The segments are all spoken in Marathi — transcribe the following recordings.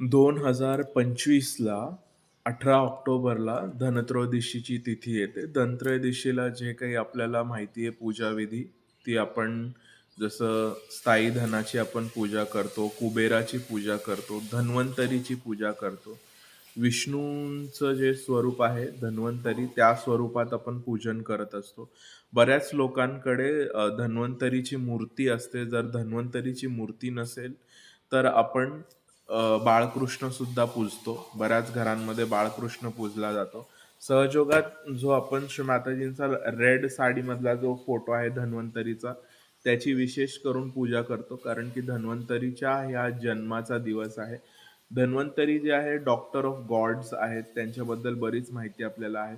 दोन हजार पंचवीसला अठरा ऑक्टोबरला धनत्रयोदशीची तिथी येते. धनत्रयोदशीला जे काही आपल्याला माहिती आहे पूजाविधी, ती आपण जसं स्थायी धनाची आपण पूजा करतो, कुबेराची पूजा करतो, धन्वंतरीची पूजा करतो. विष्णूंचं जे स्वरूप आहे धन्वंतरी, त्या स्वरूपात आपण पूजन करत असतो. बऱ्याच लोकांकडे धन्वंतरीची मूर्ती असते. जर धन्वंतरीची मूर्ती नसेल, तर आपण बाळकृष्ण सुद्धा पूजतो. बऱ्याच घरांमध्ये बाळकृष्ण पूजला जातो. सहजोगात जो आपण श्री माताजींचा रेड साडीमधला जो फोटो आहे धन्वंतरीचा, त्याची विशेष करून पूजा करतो. कारण की धन्वंतरीच्या ह्या जन्माचा दिवस आहे. धन्वंतरी जे आहे डॉक्टर ऑफ गॉड्स आहेत. त्यांच्याबद्दल बरीच माहिती आपल्याला आहे.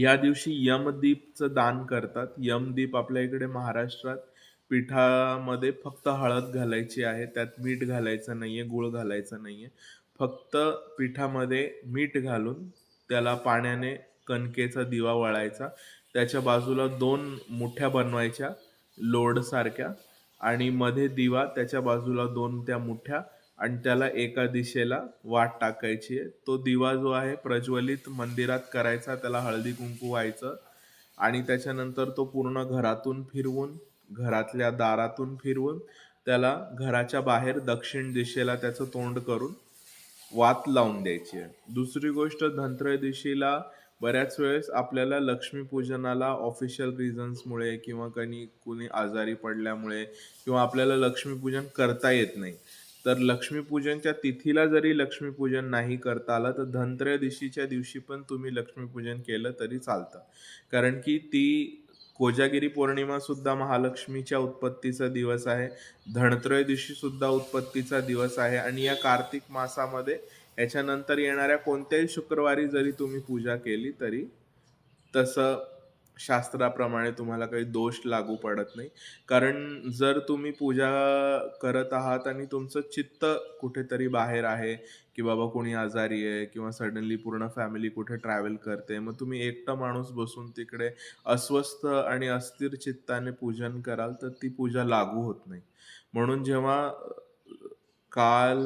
या दिवशी यमदीपचं दान करतात. यमदीप आपल्या इकडे महाराष्ट्रात पिठामध्ये फक्त हळद घालायची आहे. त्यात मीठ घालायचं नाहीये, गूळ घालायचा नाहीये. फक्त पिठामध्ये मीठ घालून त्याला पाण्याने कणकेचा दिवा वळायचा. त्याच्या बाजूला दोन मुठ्या बनवायच्या लोडसारख्या आणि मध्ये दिवा, त्याच्या बाजूला दोन त्या मुठ्या आणि त्याला एका दिशेला वाट टाकायची आहे. तो दिवा जो आहे प्रज्वलित मंदिरात करायचा, त्याला हळदी-कुंकू व्हायचं आणि त्याच्यानंतर तो पूर्ण घरातून फिरवून, घरातल्या दारातून फिरवून, त्याला घराच्या बाहेर दक्षिण दिशेला त्याचं तोंड करून वात लावून द्यायची आहे. दुसरी गोष्ट धनत्रयोदशीला बऱ्याच वेळेस आपल्याला लक्ष्मीपूजनाला ऑफिशियल रिझन्समुळे किंवा कणी कुणी आजारी पडल्यामुळे किंवा आपल्याला लक्ष्मीपूजन करता येत नाही. तर लक्ष्मीपूजनच्या तिथीला जरी लक्ष्मीपूजन नाही करता आलं, तर धनत्रयोदशीच्या दिवशी पण तुम्ही लक्ष्मीपूजन केलं तरी चालतं. कारण की ती कोजागिरी पौर्णिमा सुद्धा महालक्ष्मीच्या उत्पत्तीचा दिवस आहे. धनत्रयोदशी सुद्धा उत्पत्तीचा दिवस आहे आणि या कार्तिक मासामध्ये याच्यानंतर येणाऱ्या कोणत्याही शुक्रवारी जरी तुम्ही पूजा केली तरी तसं शास्त्राप्रमाणे तुम्हाला काही दोष लागू पडत नाही. कारण जर तुम्ही पूजा करत आहात आणि तुमचं चित्त कुठेतरी बाहेर आहे, की बाबा कोणी आजारी आहे किंवा सडनली पूर्ण फॅमिली कुठे ट्रॅव्हल करते. मग तुम्ही एकटा माणूस बसून तिकडे अस्वस्थ आणि अस्थिर चित्ताने पूजन कराल, तर ती पूजा लागू होत नाही. म्हणून जेव्हा काल,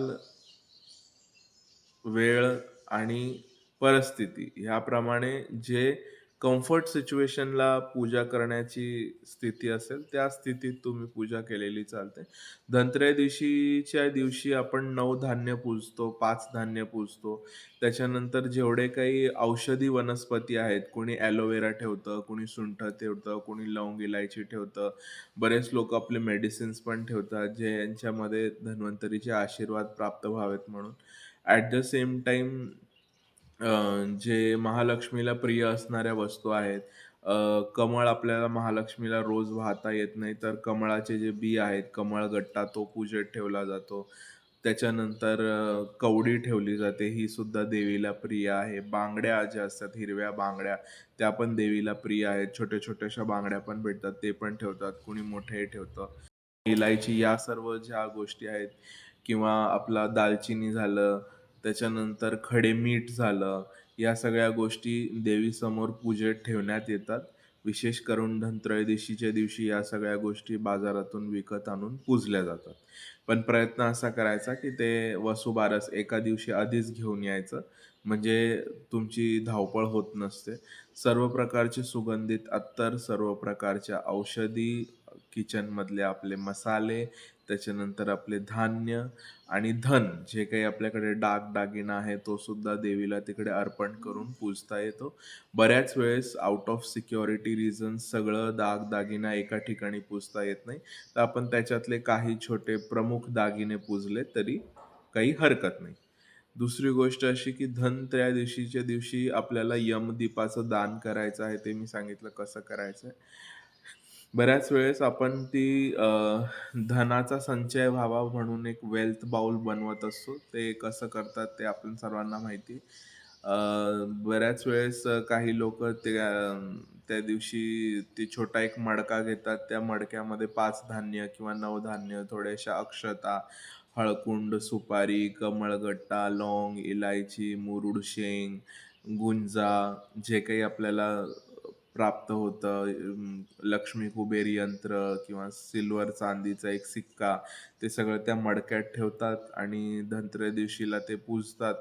वेळ आणि परिस्थिती ह्याप्रमाणे जे कम्फर्ट सिच्युएशनला पूजा करण्याची स्थिती असेल, त्या स्थितीत तुम्ही पूजा केलेली चालते. धनत्रयोदशीच्या दिवशी आपण नऊ धान्य पूजतो, पाच धान्य पूजतो. त्याच्यानंतर जेवढे काही औषधी वनस्पती आहेत, कोणी ॲलोवेरा ठेवतं, कोणी सुंठ ठेवतं, कोणी लवंग, इलायची ठेवतं. बरेच लोक आपले मेडिसिन्स पण ठेवतात, जे यांच्यामध्ये धन्वंतरीचे आशीर्वाद प्राप्त व्हावेत म्हणून. At the same time uh, जे महालक्ष्मीला प्रिय असणाऱ्या वस्तू आहेत. अ, कमळ आपल्याला महालक्ष्मीला रोज वाहता येत नाही, तर कमळाचे जे बी आहेत, कमळगट्टा तो पूजेत ठेवला जातो. त्याच्यानंतर अ, कवडी ठेवली जाते, ही सुद्धा देवीला प्रिय आहे. बांगड्या ज्या असतात, हिरव्या बांगड्या, त्या पण देवीला प्रिय आहेत. छोट्या-छोट्याशा बांगड्या पण भेटतात, ते पण ठेवतात. कुणी मोठेही ठेवतं. इलायची या सर्व ज्या गोष्टी आहेत किंवा आपला दालचिनी झालं, त्याच्यानंतर खडे मीठ झालं, या सगळ्या गोष्टी देवीसमोर पूजेत ठेवण्यात येतात. विशेष करून धनत्रयोदशीच्या दिवशी या सगळ्या गोष्टी बाजारातून विकत आणून पूजल्या जातात. पण प्रयत्न असा करायचा, की ते वसुबारस एका दिवशी आधीच घेऊन यायचं. म्हणजे तुमची धावपळ होत नसते. सर्व प्रकारचे सुगंधित अत्तर, सर्व प्रकारच्या औषधी, किचनमधले आपले मसाले, त्याच्यानंतर आपले धान्य आणि धन, जे काही आपल्याकडे दागदागिना आहे, तो सुद्धा देवीला तिकडे अर्पण करून पूजता येतो. बऱ्याच वेळेस आउट ऑफ सिक्युरिटी रिझन्स सगळं दागदागिना एका ठिकाणी पूजता येत नाही. तर आपण त्याच्यातले काही छोटे प्रमुख दागिने पूजले तरी काही हरकत नाही. दुसरी गोष्ट अशी, की धनत्रयोदशीच्या दिवशी आपल्याला यमदीपाचं दान करायचं आहे. ते मी सांगितलं कसं करायचं आहे. बऱ्याच वेळेस आपण ती अ, धनाचा संचय व्हावा म्हणून एक वेल्थ बाउल बनवत असतो. ते कसं करतात ते आपण सर्वांना माहिती आहे. अ, बऱ्याच वेळेस काही लोकं त्या त्या दिवशी ते छोटा एक मडका घेतात. त्या मडक्यामध्ये 5 धान्य किंवा 9 धान्य, थोड्याशा अक्षता, हळकुंड, सुपारी, कमळगट्टा, लौंग, इलायची, मुरुड शेंग, गुंजा, जे काही आपल्याला प्राप्त होतं. लक्ष्मी कुबेर यंत्र किंवा सिल्वर चांदीचा एक सिक्का ते सगळं त्या मडक्यात ठेवतात आणि धनत्रयोदशीला ते पूजतात.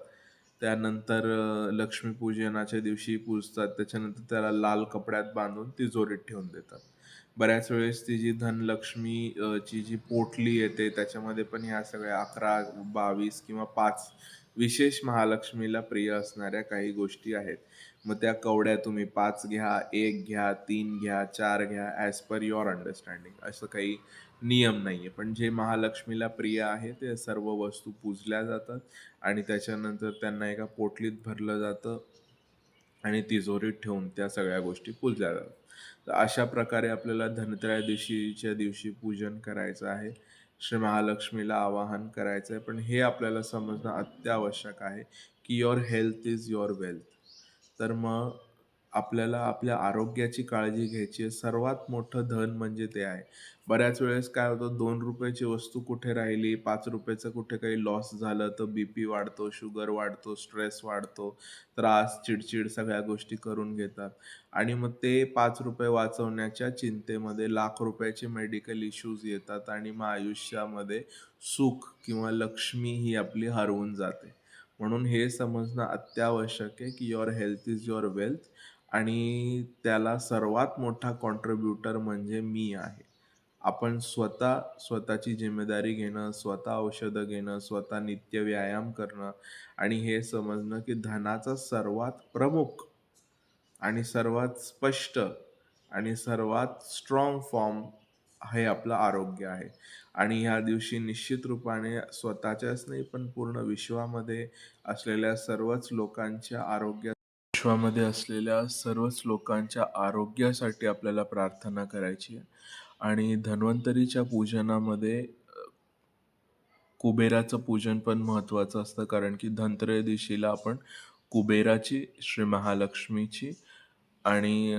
त्यानंतर लक्ष्मीपूजनाच्या दिवशी पूजतात. त्याच्यानंतर त्याला लाल कपड्यात बांधून तिजोरीत ठेवून देतात. बऱ्याच वेळेस ती जी धनलक्ष्मी ची जी पोटली येते त्याच्यामध्ये पण ह्या सगळ्या 11, 22 किंवा पाच विशेष महालक्ष्मीला प्रिय असणाऱ्या काही गोष्टी आहेत. मग त्या कवड्या तुम्ही पाच घ्या, एक घ्या, तीन घ्या, चार घ्या ॲज पर युअर अंडरस्टँडिंग असं काही नियम नाही आहे पण जे महालक्ष्मीला प्रिय आहे ते सर्व वस्तू पूजल्या जातात आणि त्याच्यानंतर त्यांना एका पोटलीत भरलं जातं आणि तिजोरीत ठेवून त्या सगळ्या गोष्टी पूजल्या जातात. तर अशा प्रकारे आपल्याला धनत्रयोदशीच्या दिवशी पूजन करायचं आहे. श्री महालक्ष्मीला आवाहन करायचं आहे. पण हे आपल्याला समजणं अत्यावश्यक आहे, की your health is your wealth. तर मग आपल्याला आपल्या आरोग्याची काळजी घ्यायची आहे. सर्वात मोठं धन म्हणजे ते आहे. बऱ्याच वेळेस काय होतं दोन रुपयाची वस्तू कुठे राहिली, पाच रुपयाचं कुठे काही लॉस झालं तर बी पी वाढतो, शुगर वाढतो, स्ट्रेस वाढतो, त्रास, चिडचिड सगळ्या गोष्टी करून घेतात आणि मग ते पाच रुपये वाचवण्याच्या चिंतेमध्ये लाख रुपयाचे मेडिकल इश्यूज येतात आणि मग आयुष्यामध्ये सुख किंवा लक्ष्मी ही आपली हरवून जाते. म्हणून हे समजणं अत्यावश्यक आहे, की your health is your wealth आणि त्याला सर्वात मोठा कॉन्ट्रिब्युटर म्हणजे मी आहे. आपण स्वतः स्वतःची जिम्मेदारी घेणं, स्वतः औषधं घेणं, स्वतः नित्य व्यायाम करणं आणि हे समजणं, की धनाचा सर्वात प्रमुख आणि सर्वात स्पष्ट आणि सर्वात स्ट्राँग फॉर्म हे आपलं आरोग्य आहे. आणि ह्या दिवशी निश्चित रूपाने स्वतःच्याच नाही, पण पूर्ण विश्वामध्ये असलेल्या सर्वच लोकांच्या आरोग्या विश्वामध्ये असलेल्या सर्वच लोकांच्या आरोग्यासाठी आपल्याला प्रार्थना करायची आहे. आणि धन्वंतरीच्या पूजनामध्ये कुबेराचं पूजन पण महत्त्वाचं असतं कारण की धनत्रयोदशीला आपण कुबेराची, श्री महालक्ष्मीची आणि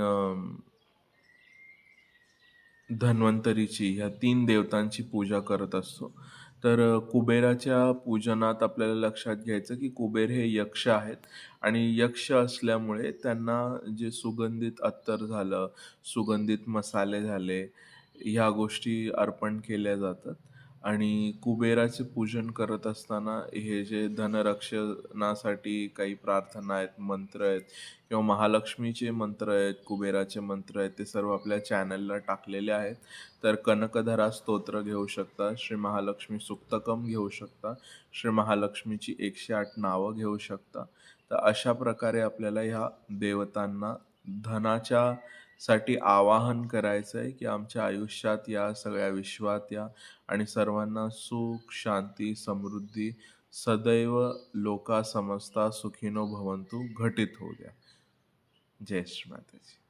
धन्वंतरीची ह्या तीन देवतांची पूजा करत असतो. तर कुबेराच्या पूजनात आपल्याला लक्षात घ्यायचं की कुबेर हे यक्ष आहेत आणि यक्ष असल्यामुळे त्यांना जे सुगंधित अत्तर झालं, सुगंधित मसाले झाले, ह्या गोष्टी अर्पण केल्या जातात आणि कुबेराचे पूजन करत असताना हे जे धनरक्षणासाठी काही प्रार्थना आहेत, मंत्र आहेत किंवा महालक्ष्मीचे मंत्र आहेत, कुबेराचे मंत्र आहेत, ते सर्व आपल्या चॅनलला टाकलेले आहेत. तर कनकधरा स्तोत्र घेऊ शकता, श्री महालक्ष्मी सुक्तकम घेऊ शकता, श्री महालक्ष्मीची 108 नावं घेऊ शकता. तर अशा प्रकारे आपल्याला ह्या देवतांना धनाच्या साठी आवाहन करायचं आहे, की आमच्या आयुष्यात या, सगळ्या विश्वात या आणि सर्वांना सुख, शांती, समृद्धी सदैव लोका समजता सुखिनो भवंतू घटित होऊ द्या. जय श्री माताजी.